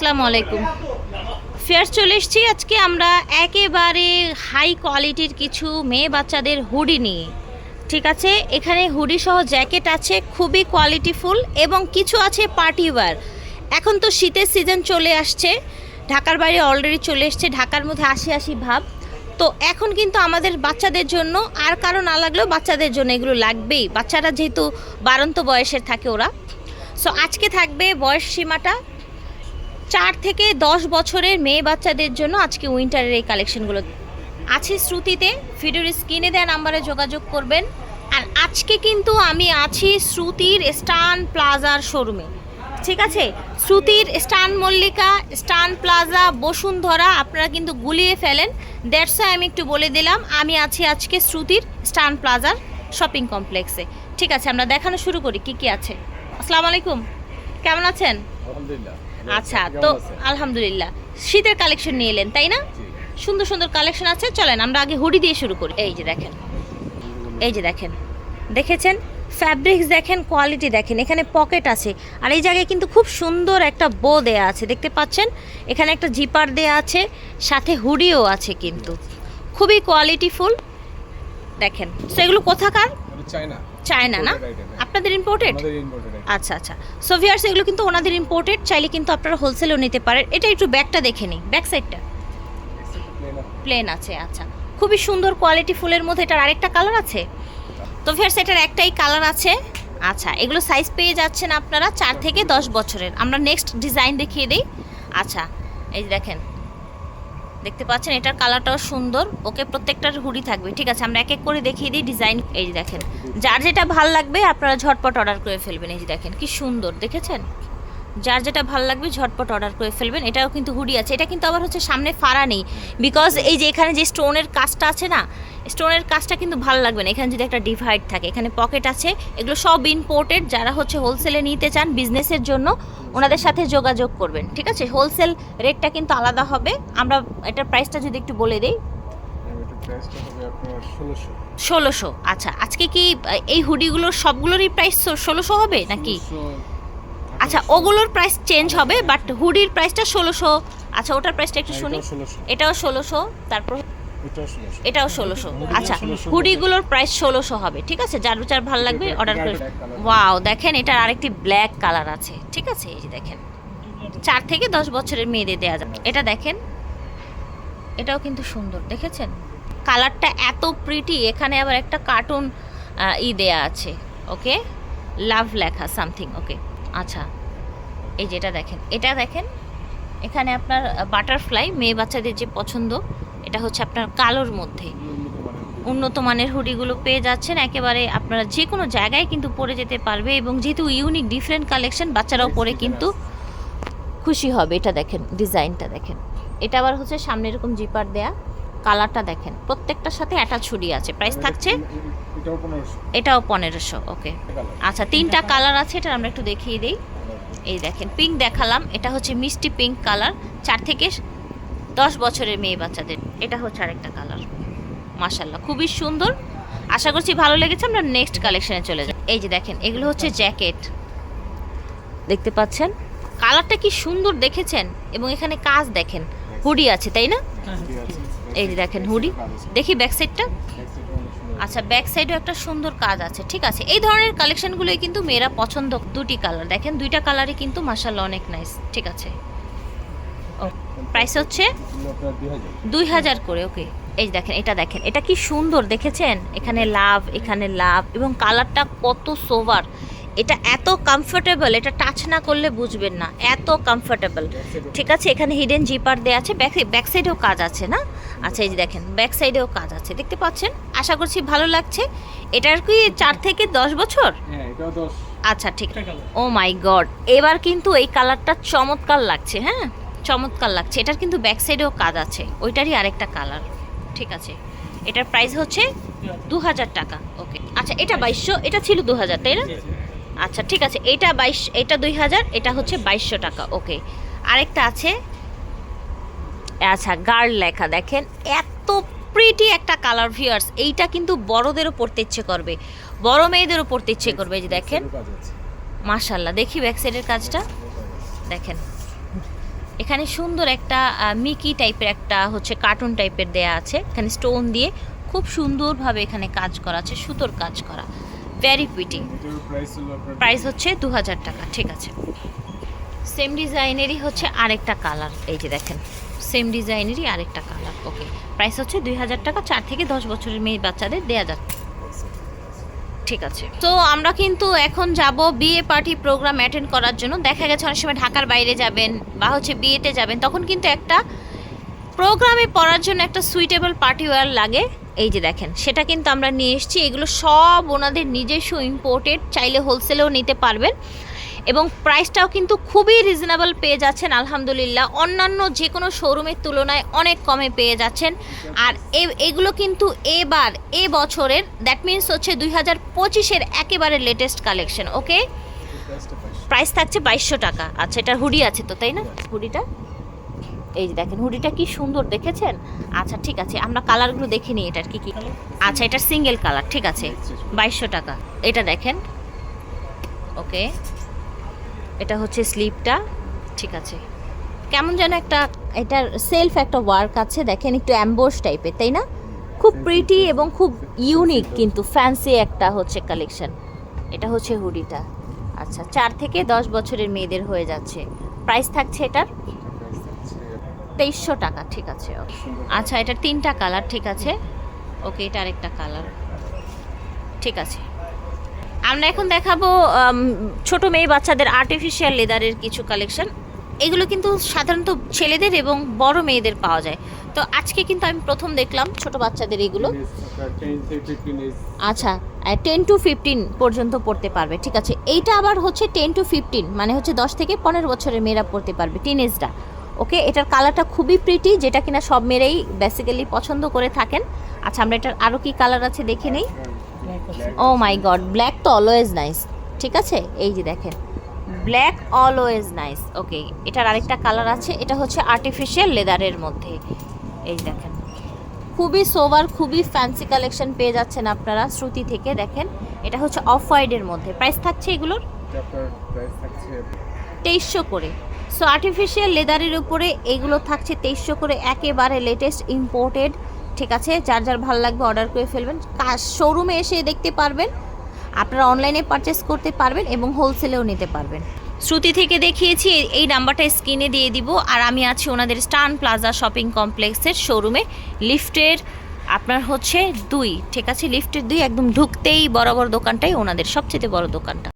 আসসালামু আলাইকুম। ফেয়ার চলে এসেছি আজকে আমরা একেবারে হাই কোয়ালিটির কিছু মেয়ে বাচ্চাদের হুডি নিয়ে। ঠিক আছে, এখানে হুডি সহ জ্যাকেট আছে, খুবই কোয়ালিটিফুল এবং কিছু আছে পার্টি ওয়্যার এখন তো শীতের সিজন চলে আসছে, ঢাকার বাইরে অলরেডি চলে এসছে, ঢাকার মধ্যে আশি আশি ভাব। তো এখন কিন্তু আমাদের বাচ্চাদের জন্য আর কারও না লাগলেও বাচ্চাদের জন্য এগুলো লাগবেই। বাচ্চারা যেহেতু বারন্ত বয়সের থাকে ওরা। সো আজকে থাকবে বয়স সীমাটা চার থেকে দশ বছরের মেয়ে বাচ্চাদের জন্য আজকে উইন্টারের এই কালেকশনগুলো। আছে শ্রুতিতে, ভিডিওর স্ক্রিনে দেওয়া নাম্বারে যোগাযোগ করবেন। আর আজকে কিন্তু আমি আছি শ্রুতির স্টান প্লাজার শোরুমে। ঠিক আছে? শ্রুতির Stan Mallika, Stan plaza, Basundhara, আপনারা কিন্তু গুলিয়ে ফেলেন। দ্যাটস আমি একটু বলে দিলাম, আমি আছি আজকে শ্রুতির স্টান প্লাজার শপিং কমপ্লেক্সে। ঠিক আছে, আমরা দেখানো শুরু করি, কি কি আছে? আসসালামু আলাইকুম। কেমন আছেন? আলহামদুলিল্লাহ। আচ্ছা তো আলহামদুলিল্লাহ। শীতের কালেকশন নিয়ে এলেন তাই না? সুন্দর সুন্দর কালেকশন আছে। চলেন আমরা আগে হুডি দিয়ে শুরু করি। এই যে দেখেন এই যে দেখেন। দেখেছেন? ফ্যাব্রিক্স দেখেন কোয়ালিটি দেখেন এখানে পকেট আছে। আর এই জায়গায় কিন্তু খুব সুন্দর একটা বো দেয়া আছে দেখতে পাচ্ছেন? এখানে একটা জিপার দেয়া আছে সাথে হুডিও আছে কিন্তু। খুবই কোয়ালিটিফুল দেখেন সো এগুলো কোথাকার? চায়না। চায়না না? হ্যাঁ। আপনাদের ইম্পোর্টেড আচ্ছা আচ্ছা। সো ভিয়ার্স এগুলো কিন্তু ওনাদের ইম্পোর্টেড চাইলে কিন্তু আপনারা হোলসেলও নিতে পারেন। এটা একটু ব্যাকটা দেখে নিই। ব্যাক সাইডটা প্লেন আছে। আচ্ছা। খুবই সুন্দর কোয়ালিটি ফুলের মধ্যে এটার আরেকটা কালার আছে? তো ভিয়ার্স এটার একটাই কালার আছে। আচ্ছা এগুলো সাইজ পেয়ে যাচ্ছেন আপনারা চার থেকে দশ বছরের। আমরা নেক্সট ডিজাইন দেখিয়ে দিই। আচ্ছা এই দেখেন। দেখতে পাচ্ছেন এটার কালারটাও সুন্দর। ওকে প্রত্যেকটার হুডি থাকবে ঠিক আছে? আমরা এক এক করে দেখিয়ে দিই ডিজাইন। এই যে দেখেন যার যেটা ভালো লাগবে আপনারা ঝটপট অর্ডার করে ফেলবেন। এই যে দেখেন কি সুন্দর দেখেছেন? যার যেটা ভালো লাগবে ঝটপট অর্ডার করে ফেলবেন। এটাও কিন্তু হুডি আছে। এটা কিন্তু আবার হচ্ছে সামনে ফাড়া নেই। বিকজ এই যে এখানে যে স্টোনের কাজটা আছে না স্টোনের কাজটা কিন্তু ভালো লাগবে না। এখানে যদি একটা ডিভাইড থাকে এখানে পকেট আছে এগুলো সব ইম্পোর্টেড যারা হচ্ছে হোলসেলে নিতে চান বিজনেসের জন্য ওনাদের সাথে যোগাযোগ করবেন ঠিক আছে? হোলসেল রেটটা কিন্তু আলাদা হবে। আমরা এটার প্রাইসটা যদি একটু বলে দিই। এটা প্রাইসটা হবে আপনার 1600 ষোলোশো আচ্ছা। আজকে কি এই হুডিগুলোর সবগুলোরই প্রাইস ষোলোশো হবে নাকি? আচ্ছা ওগুলোর প্রাইস চেঞ্জ হবে বাট হুডির প্রাইসটা ষোলোশো। আচ্ছা ওটার প্রাইসটা একটু হ্যাঁ, শুনি। এটাও ষোলোশো তারপর এটাও ষোলোশো। আচ্ছা হুডিগুলোর প্রাইস ষোলোশো হবে ঠিক আছে? যার যার ভালো লাগবে অর্ডার করে ওয়াও দেখেন এটার আরেকটি ব্ল্যাক কালার আছে ঠিক আছে? এই যে দেখেন। চার থেকে দশ বছরের মেয়েদের দেওয়া যাবে। এটা দেখেন এটাও কিন্তু সুন্দর দেখেছেন? কালারটা এত প্রিটি এখানে আবার একটা কার্টুন ই দেয়া আছে ওকে লাভ লেখা সামথিং ওকে আচ্ছা এই যেটা দেখেন। এটা দেখেন এখানে আপনার বাটারফ্লাই মেয়ে বাচ্চাদের যে পছন্দ এটা হচ্ছে আপনার কালোর মধ্যে। উন্নত মানের হুডিগুলো পেয়ে যাচ্ছেন একেবারে আপনারা যে কোনো জায়গায় কিন্তু পরে যেতে পারবে এবং যেহেতু ইউনিক ডিফারেন্ট কালেকশন বাচ্চারাও পরে কিন্তু খুশি হবে এটা দেখেন ডিজাইনটা দেখেন। এটা আবার হচ্ছে সামনে এরকম জিপার দেয়া কালারটা দেখেন প্রত্যেকটার সাথে অ্যাটাচ হুডি আছে। প্রাইস থাকছে এটাও পনেরোশো। ওকে আচ্ছা তিনটা কালার আছে এটা আমরা একটু দেখিয়ে দিই। এই দেখেন পিঙ্ক দেখালাম এটা হচ্ছে মিষ্টি পিঙ্ক কালার চার থেকে দশ বছরের মেয়ে বাচ্চাদের। এটা হচ্ছে আরেকটা কালার মাশাল্লাহ খুবই সুন্দর। আশা করছি ভালো লেগেছে, আমরা নেক্সট কালেকশনে চলে যাই। এই যে দেখেন, এগুলো হচ্ছে জ্যাকেট দেখতে পাচ্ছেন? কালারটা কি সুন্দর দেখেছেন? এবং এখানে কাজ দেখেন। হুডি আছে, তাই না? এই যে দেখেন হুডি। দেখি ব্যাক সাইডটা। আচ্ছা ব্যাক সাইডেও একটা সুন্দর কাজ আছে, ঠিক আছে? এই ধরনের কালেকশনগুলোই কিন্তু মেয়েরা পছন্দ দুটি কালার দেখেন, দুইটা কালারই কিন্তু মাসাল্লাহ অনেক নাইস ঠিক আছে? প্রাইস হচ্ছে এগুলো আপনার 2000 দুই হাজার করে ওকে এই যে দেখেন এটা দেখেন। এটা কি সুন্দর দেখেছেন? এখানে লাভ এখানে লাভ এবং কালারটা কত সোভার এটা এত কমফোর্টেবল এটা টাচ না করলে বুঝবেন না। এত কমফোর্টেবল ঠিক আছে এখানে হিডেন জিপার দেওয়া আছে। ব্যাক ব্যাক সাইডেও কাজ আছে না? আচ্ছা এই যে দেখেন ব্যাক সাইডেও কাজ আছে। দেখতে পাচ্ছেন? আশা করছি ভালো লাগছে। এটার কি চার থেকে দশ বছর? হ্যাঁ এটাও 10 আচ্ছা ঠিক। ও মাই গড এবার কিন্তু এই কালারটা চমৎকার লাগছে হ্যাঁ? চমৎকার লাগছে। এটার কিন্তু ব্যাক সাইডেও কাজ আছে। ওইটারই আরেকটা কালার ঠিক আছে? এটার প্রাইস হচ্ছে দু হাজার টাকা। ওকে আচ্ছা এটা বাইশশো এটা ছিল দু হাজার তাই না? আচ্ছা ঠিক আছে। এটা বাইশ এটা দুই হাজার এটা হচ্ছে বাইশশো টাকা। ওকে আরেকটা আছে। আচ্ছা গার্ল লেখা। দেখেন এত প্রিটি একটা কালার ভিউয়ার্স এইটা কিন্তু বড়দেরও পড়তে ইচ্ছে করবে। বড় মেয়েদেরও পড়তে ইচ্ছে করবে এই যে দেখেন। মাশাল্লাহ দেখি ব্যাক সাইডের কাজটা। দেখেন। এখানে সুন্দর একটা মিকি টাইপের একটা হচ্ছে কার্টুন টাইপের দেয়া আছে। এখানে স্টোন দিয়ে খুব সুন্দরভাবে এখানে কাজ করা আছে সুতোর কাজ করা। ভেরি পিটি প্রাইস হচ্ছে দু হাজার টাকা ঠিক আছে। সেম ডিজাইনেরই হচ্ছে আরেকটা কালার এই যে দেখেন। সেম ডিজাইনেরই আরেকটা কালার ওকে প্রাইস হচ্ছে দুই হাজার টাকা চার থেকে দশ বছরের মেয়ে বাচ্চাদের দেওয়া যাচ্ছে। ঠিক আছে। তো আমরা কিন্তু এখন যাব বিয়ে পার্টি প্রোগ্রাম অ্যাটেন্ড করার জন্য। দেখা গেছে অনেক সময় ঢাকার বাইরে যাবেন বা হচ্ছে বিয়েতে যাবেন, তখন কিন্তু একটা প্রোগ্রামে পড়ার জন্য একটা সুইটেবল পার্টি ওয়্যার লাগে। এই যে দেখেন, সেটা কিন্তু আমরা নিয়ে এসেছি। এগুলো সব ওনাদের নিজস্ব ইম্পোর্টেড চাইলে হোলসেলেও নিতে পারবেন। এবং প্রাইসটাও কিন্তু খুবই রিজনেবল পেয়ে যাচ্ছেন, আলহামদুলিল্লাহ। অন্যান্য যে কোনো শোরুমের তুলনায় অনেক কমে পেয়ে যাচ্ছেন। আর এগুলো কিন্তু এবার, এ বছরের দ্যাট মিন্স হচ্ছে দুই হাজার পঁচিশের একেবারে লেটেস্ট কালেকশন ওকে প্রাইস থাকছে বাইশশো টাকা। আচ্ছা এটা হুডি আছে তো, তাই না? হুডিটা? এই যে দেখেন, হুডিটা কি সুন্দর, দেখেছেন? আচ্ছা ঠিক আছে, আমরা কালারগুলো দেখে নিই এটার কি কি। আচ্ছা এটা সিঙ্গেল কালার ঠিক আছে, বাইশশো টাকা। এটা দেখেন ওকে এটা হচ্ছে স্লিপটা। ঠিক আছে। কেমন যেন একটা এটার সেলফ একটা ওয়ার্ক আছে দেখেন একটু অ্যাম্বোস টাইপের তাই না? খুব প্রিটি এবং খুব ইউনিক কিন্তু ফ্যান্সি একটা হচ্ছে কালেকশন এটা হচ্ছে হুডিটা আচ্ছা চার থেকে দশ বছরের মেয়েদের হয়ে যাচ্ছে। প্রাইস থাকছে এটার? তেইশশো টাকা ঠিক আছে. আচ্ছা এটার তিনটা কালার ঠিক আছে। ওকে এটা আরেকটা কালার ঠিক আছে। আমরা এখন দেখাবো ছোট মেয়ে বাচ্চাদের আর্টিফিশিয়াল লেদারের কিছু কালেকশন এগুলো কিন্তু সাধারণত ছেলেদের এবং বড় মেয়েদের পাওয়া যায়। তো আজকে কিন্তু আমি প্রথম দেখলাম ছোট বাচ্চাদের এগুলো। আচ্ছা টেন টু ফিফটিন পর্যন্ত পড়তে পারবে, ঠিক আছে? এইটা আবার হচ্ছে টেন টু ফিফটিন মানে হচ্ছে দশ থেকে পনেরো বছরের মেয়েরা পড়তে পারবে টিনেজরা ওকে, এটার কালারটা খুবই প্রিটি যেটা কিনা সব মেয়েরাই বেসিক্যালি পছন্দ করে থাকেন। আচ্ছা আমরা এটার আরও কি কালার আছে দেখে নেই? ও মাই গড ব্ল্যাক তো অলওয়েজ নাইস ঠিক আছে? এই যে দেখেন। ব্ল্যাক অলওয়েজ নাইস ওকে এটার আরেকটা কালার আছে। এটা হচ্ছে আর্টিফিশিয়াল লেদারের মধ্যে। এই দেখেন। খুবই সোবার খুবই ফ্যান্সি কালেকশন পেয়ে যাচ্ছেন আপনারা শ্রুতি থেকে দেখেন। এটা হচ্ছে অফ হোয়াইটের মধ্যে। প্রাইস থাকছে এগুলোর? আপনার প্রাইস থাকছে তেইশশো করে। সো আর্টিফিশিয়াল লেদারের উপরে এগুলো থাকছে তেইশশো করে। একেবারে লেটেস্ট ইম্পোর্টেড ঠিক আছে, যার যার ভালো লাগবে অর্ডার করে ফেলবেন। শোরুমে এসে দেখতে পারবেন, আপনারা অনলাইনে পারচেস করতে পারবেন এবং হোলসেলেও নিতে পারবেন। শ্রুতি থেকে দেখিয়েছি, এই- নাম্বারটা স্ক্রিনে দিয়ে দিব। আর আমি আছি ওনাদের স্টান প্লাজা শপিং কমপ্লেক্সের শোরুমে লিফটের আপনার হচ্ছে দুই, ঠিক আছে? লিফটের দুই একদম ঢুকতেই বরাবর দোকানটাই ওনাদের সবচেয়ে বড় দোকানটা।